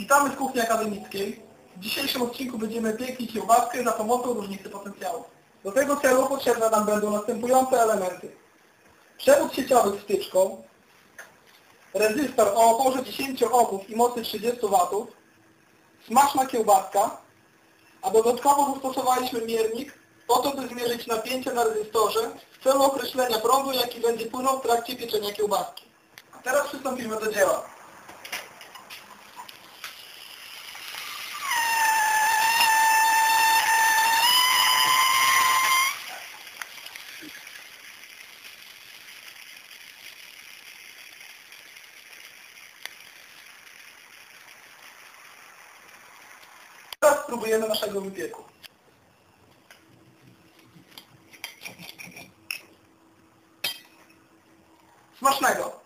Witamy w kuchni akademickiej. W dzisiejszym odcinku będziemy piekli kiełbaskę za pomocą różnicy potencjału. Do tego celu potrzebne nam będą następujące elementy. Przewód sieciowy z wtyczką, rezystor o oporze 10 ohmów i mocy 30 W, smaczna kiełbaska, a dodatkowo zastosowaliśmy miernik po to, by zmierzyć napięcie na rezystorze w celu określenia prądu, jaki będzie płynął w trakcie pieczenia kiełbaski. A teraz przystąpimy do dzieła. Teraz spróbujemy naszego wypieku. Smacznego!